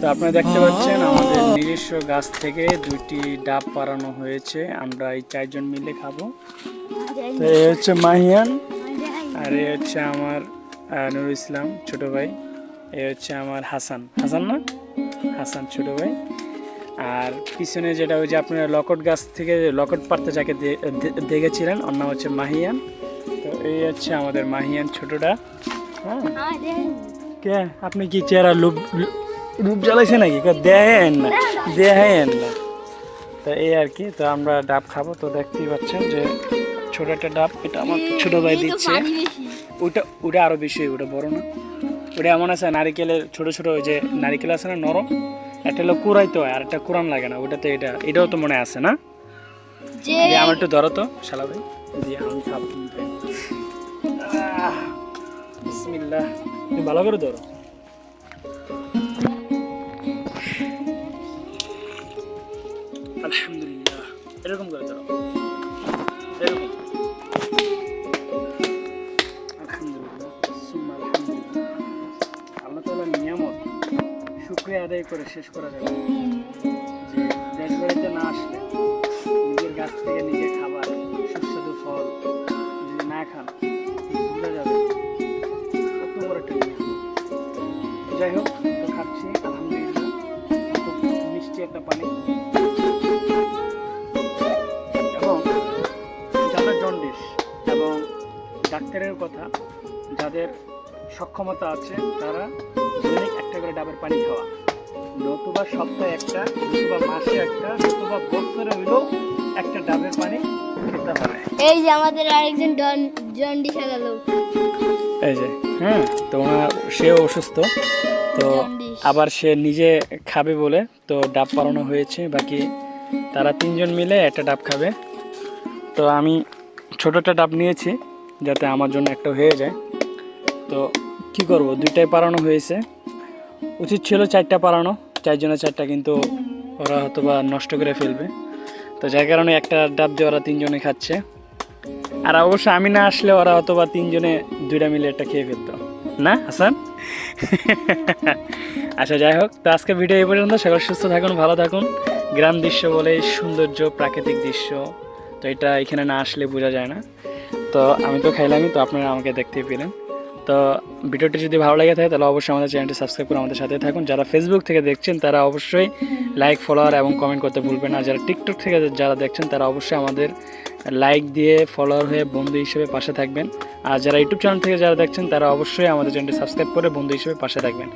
তো আপনারা দেখতে পাচ্ছেন আমাদের নিজস্ব গাছ থেকে দুইটি ডাব পাড়ানো হয়েছে। আমরা এই চারজন মিলে খাব। তো এই হচ্ছে মাহিয়ান আর এই হচ্ছে আমার নুরুল ইসলাম ছোট ভাই। এই হচ্ছে আমার হাসান। হাসান না? হাসান ছোট ভাই। আর পিছনে যেটা ওই যে আপনারা লকট গাছ থেকে লকট পাড়তে যাকে দেখেছিলেন ওর নাম হচ্ছে মাহিয়ান। তো এই হচ্ছে আমাদের মাহিয়ান ছোটটা। হ্যাঁ? কে? আপনি কি চেহারা লুপ রূপ জ্বালাইছে নাকি? দেখেন না দেখেন না। তো এই আর কি তো আমরা ডাব খাব। তো দেখতেই পাচ্ছেন যে ছোট একটা ডাব এটা আমার ছোট ভাই দিচ্ছে। ওটা ওটা আরও বেশি ওটা বড় না। ওটা এমন আছে নারিকেলের ছোট ছোট ওই যে নারিকেল আছে না নরম? একটা হলো কুড়াইতে হয় আর একটা কুরান লাগে না ওটাতে এটা এটাও তো মনে আছে না? আমার একটু ধরো তো শালা ভাই। দিয়ে আমি খাব। বিসমিল্লাহ। ভালো করে ধরো। আলহামদুলিল্লাহ। এরকম করে ধরো। আদায় করে শেষ করা যাবে। না আসলে নিজের গাছ থেকে যাই হোক, তো খাচ্ছি মিষ্টি একটা পানি। এবং যাদের জন্ডিস এবং ডাক্তারের কথা, যাদের সক্ষমতা আছে, তারা একটা করে ডাবের পানি খাওয়া। নতুবা সপ্তাহে একটা, নতুবা মাসে একটা, নতুবা বছরে হইলেও একটা ডাবের পানি এই যে আমাদের আরেকজন ডন জন্ডি গেল। এই যে হ্যাঁ তো ওনার সেও অসুস্থ। তো জন্ডিস। আবার সে নিজে খাবে বলে তো ডাব পালানো হয়েছে। বাকি তারা তিনজন মিলে একটা ডাব খাবে। তো আমি ছোট একটা ডাব নিয়েছি যাতে আমার জন্য একটা হয়ে যায়। তো কি করব? দুইটাই পালানো হয়েছে। উচিত ছিল চারটা পালানো। চারজনের চারটা কিন্তু ওরা হয়তো বা নষ্ট করে ফেলবে। তো যার কারণে একটা ডাব দিয়ে ওরা তিনজনে খাচ্ছে। আর অবশ্য আমি না আসলে ওরা হয়তো বা তিনজনে দুইটা মিলে একটা খেয়ে ফেলতো। না, হাসান? আচ্ছা যাই হোক, তো আজকে ভিডিও এই পর্যন্ত। সকাল সুস্থ থাকুন, ভালো থাকুন। গ্রাম দৃশ্য বলে সৌন্দর্য, প্রাকৃতিক দৃশ্য। তো এটা এখানে না আসলে বোঝা যায় না। তো আমি তো খাইলামই, তো আপনারা আমাকে দেখতেই পেলেন। তো ভিডিওটি যদি ভালো লাগে থাকে, তাহলে অবশ্যই আমাদের চ্যানেলটি সাবস্ক্রাইব করে আমাদের সাথে থাকুন। যারা ফেসবুক থেকে দেখছেন, তারা অবশ্যই লাইক ফলোয়ার এবং কমেন্ট করতে ভুলবেন আর যারা টিকটক থেকে যারা দেখছেন, তারা অবশ্যই আমাদের লাইক দিয়ে ফলোয়ার হয়ে বন্ধু হিসেবে পাশে থাকবেন। আর যারা ইউটিউব চ্যানেল থেকে যারা দেখছেন, তারা অবশ্যই আমাদের চ্যানেলটি সাবস্ক্রাইব করে বন্ধু হিসেবে পাশে থাকবেন।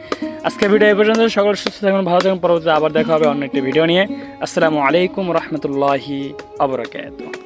আজকে ভিডিও এ পর্যন্ত। সকল সুস্থ থাকুন, ভালো থাকুন। পরবর্তীতে আবার দেখা হবে অন্য একটি ভিডিও নিয়ে। আসসালামু আলাইকুম রহমতুল্লাহি আবরাকাত